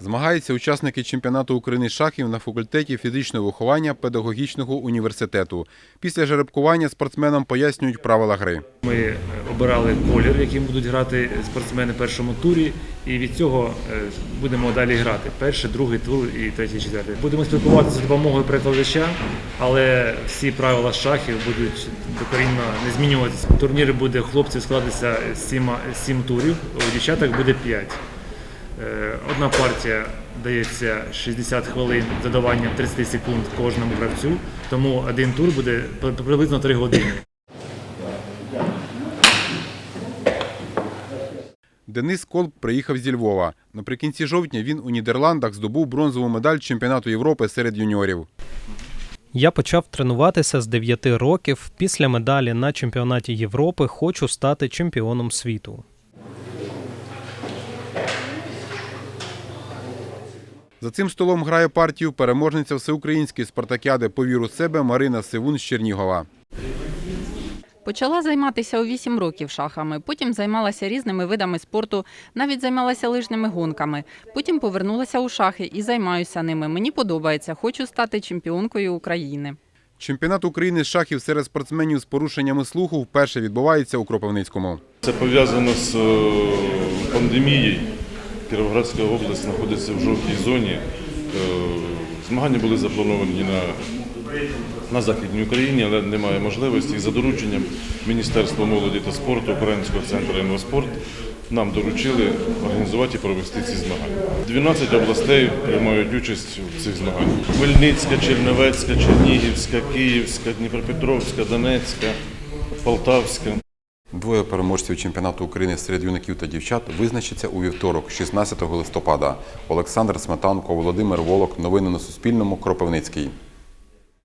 Змагаються учасники чемпіонату України шахів на факультеті фізичного виховання педагогічного університету. Після жеребкування спортсменам пояснюють правила гри. Ми обирали колір, яким будуть грати спортсмени в першому турі, і від цього е, будемо далі грати. Перший, другий тур і третій, четвертий. Будемо спілкуватися за допомогою перекладача, але всі правила шахів будуть докорінно не змінюватися. Турнір буде хлопців складатися з сім, сім турів, у дівчаток буде п'ять. Е, Одна партія дається 60 хвилин з додаванням 30 секунд кожному гравцю, тому один тур буде приблизно 3 години. Денис Колб приїхав зі Львова. Наприкінці жовтня він у Нідерландах здобув бронзову медаль чемпіонату Європи серед юніорів. Я почав тренуватися з 9 років. Після медалі на чемпіонаті Європи хочу стати чемпіоном світу. За цим столом грає партію переможниця всеукраїнської спартакіади по віру себе Марина Сивун з Чернігова. Почала займатися у 8 років шахами, потім займалася різними видами спорту, навіть займалася лижними гонками. Потім повернулася у шахи і займаюся ними. Мені подобається, хочу стати чемпіонкою України. Чемпіонат України з шахів серед спортсменів з порушеннями слуху вперше відбувається у Кропивницькому. Це пов'язано з е, пандемією. Кіровоградська область знаходиться в жовтій зоні. Е, Змагання були заплановані на, на Західній Україні, але немає можливості. І за дорученням Міністерства молоді та спорту Українського центру інваспорт нам доручили організувати і провести ці змагання. 12 областей приймають участь у цих змаганнях. Хмельницька, Чернівецька, Чернігівська, Київська, Дніпропетровська, Донецька, Полтавська. Двоє переможців чемпіонату України серед юнаків та дівчат визначаться у вівторок, 16 листопада. Олександр Сметанко, Володимир Волок. Новини на Суспільному. Кропивницький.